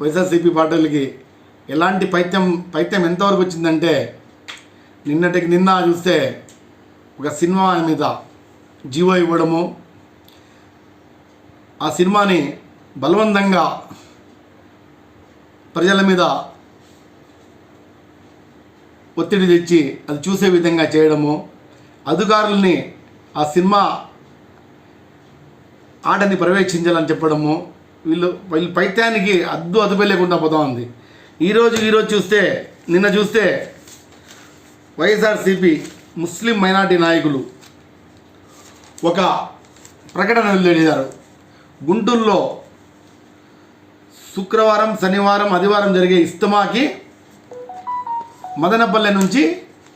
వైఎస్ఆర్సీపీ పార్టీలకి ఎలాంటి పైత్యం పైత్యం ఎంతవరకు వచ్చిందంటే నిన్నటికి నిన్న చూస్తే ఒక సినిమా మీద జీవో ఇవ్వడము ఆ సినిమాని బలవంతంగా ప్రజల మీద ఒత్తిడి తెచ్చి అది చూసే విధంగా చేయడము అధికారుల్ని ఆ సినిమా ఆటని ప్రవేశించాలని చెప్పడము వీళ్ళు వీళ్ళు పైత్యానికి అద్దు అదుపే లేకుండా పోతా ఉంది. ఈరోజు ఈరోజు చూస్తే నిన్న చూస్తే వైఎస్ఆర్సిపి ముస్లిం మైనార్టీ నాయకులు ఒక ప్రకటన వెలువడించారు గుంటూరులో శుక్రవారం శనివారం ఆదివారం జరిగే ఇస్తమాకి మదనపల్లె నుంచి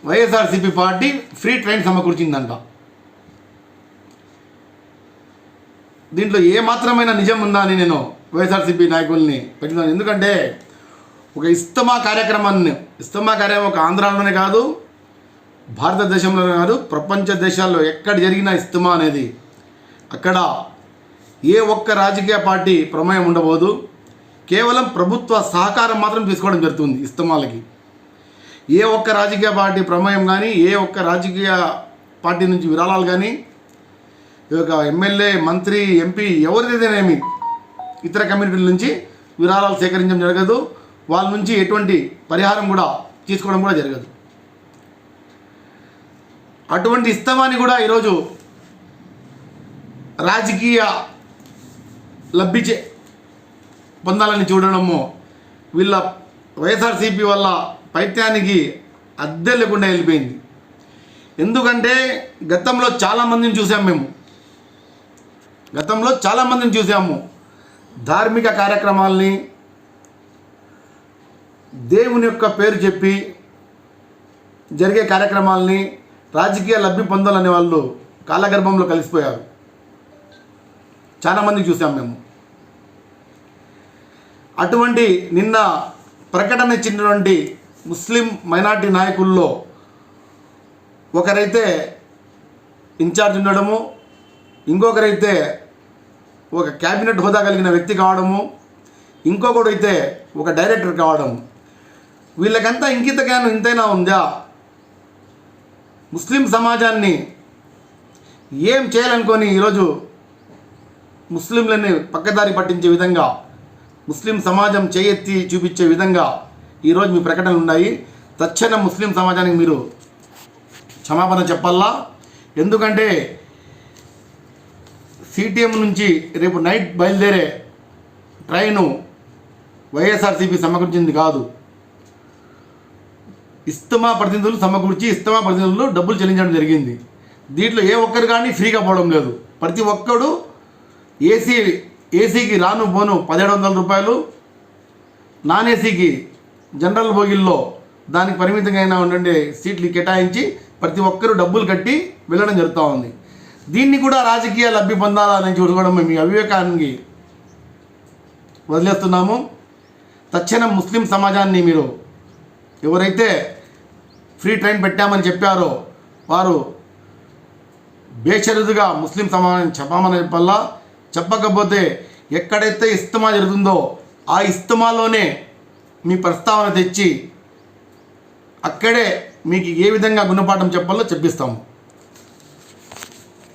వైఎస్ఆర్సీపీ పార్టీ ఫ్రీ ట్రైన్ సమకూర్చిందంట. దీంట్లో ఏ మాత్రమైన నిజం ఉందా అని నేను వైఎస్ఆర్సీపీ నాయకుల్ని పెట్టినాను ఎందుకంటే ఒక ఇస్తమా కార్యక్రమాన్ని ఇస్తమా కార్యక్రమం ఒక ఆంధ్రాలోనే కాదు భారతదేశంలోనే కాదు ప్రపంచ దేశాల్లో ఎక్కడ జరిగిన ఇస్తమా అనేది అక్కడ ఏ ఒక్క రాజకీయ పార్టీ ప్రమేయం ఉండబోదు. కేవలం ప్రభుత్వ సహకారం మాత్రం తీసుకోవడం జరుగుతుంది ఇస్తమాలకి. ఏ ఒక్క రాజకీయ పార్టీ ప్రమేయం కానీ ఏ ఒక్క రాజకీయ పార్టీ నుంచి విరాళాలు కానీ ఈ యొక్క ఎమ్మెల్యే మంత్రి ఎంపీ ఎవరిదైతేనేమి ఇతర కమ్యూనిటీల నుంచి విరాళాలు సేకరించడం జరగదు. వాళ్ళ నుంచి ఎటువంటి పరిహారం కూడా తీసుకోవడం కూడా జరగదు. అటువంటి ఇస్తమాన్ని కూడా ఈరోజు రాజకీయ లబ్ధి చే పొందాలని చూడడము వీళ్ళ వైఎస్ఆర్సీపీ వల్ల పైత్యానికి అద్దె లేకుండా వెళ్ళిపోయింది. ఎందుకంటే గతంలో చాలామందిని చూసాం మేము. గతంలో చాలామందిని చూసాము. ధార్మిక కార్యక్రమాల్ని దేవుని యొక్క పేరు చెప్పి జరిగే కార్యక్రమాల్ని రాజకీయ లబ్ధి పొందాలనే వాళ్ళు కాలగర్భంలో కలిసిపోయారు. చాలామంది చూసాం మేము. అటువంటి నిన్న ప్రకటన ఇచ్చినటువంటి ముస్లిం మైనార్టీ నాయకుల్లో ఒకరైతే ఇన్ఛార్జ్ ఉండడము ఇంకొకరైతే ఒక క్యాబినెట్ హోదా కలిగిన వ్యక్తి కావడము ఇంకొకడైతే ఒక డైరెక్టర్ కావడం వీళ్ళకంతా ఇంకిత జ్ఞానం ఇంతైనా ఉందా? ముస్లిం సమాజాన్ని ఏం చేయాలనుకొని ఈరోజు ముస్లింలని పక్కదారి పట్టించే విధంగా ముస్లిం సమాజం చేయెత్తి చూపించే విధంగా ఈరోజు మీ ప్రకటనలు ఉన్నాయి. తక్షణం ముస్లిం సమాజానికి మీరు క్షమాపణ చెప్పాలా? ఎందుకంటే సిటిఎం నుంచి రేపు నైట్ బయలుదేరే ట్రైను వైఎస్ఆర్సీపీ సమకూర్చింది కాదు. ఇస్తమా ప్రతినిధులు సమకూర్చి ఇస్తమా ప్రతినిధులు డబ్బులు చెల్లించడం జరిగింది. దీంట్లో ఏ ఒక్కరు కానీ ఫ్రీగా పోవడం లేదు. ప్రతి ఒక్కడు ఏసీ ఏసీకి రాను పోను పదిహేడు వందల రూపాయలు నాన్ ఏసీకి జనరల్ బోగిల్లో దానికి పరిమితంగా ఉండే సీట్లు కేటాయించి ప్రతి ఒక్కరూ డబ్బులు కట్టి వెళ్ళడం జరుగుతూ ఉంది. దీన్ని కూడా రాజకీయ లబ్ధి పొందాలని చూడడం మీ అవివేకానికి వదిలేస్తున్నాము. తక్షణం ముస్లిం సమాజాన్ని మీరు ఎవరైతే ఫ్రీ ట్రైన్ పెట్టామని చెప్పారో వారు బేషరుదుగా ముస్లిం సమాజాన్ని చెప్పామని చెప్పల్లా. చెప్పకపోతే ఎక్కడైతే ఇస్తమా జరుగుతుందో ఆ ఇస్తమాలోనే మీ ప్రస్తావన తెచ్చి అక్కడే మీకు ఏ విధంగా గుణపాఠం చెప్పాలో చెప్పిస్తాము.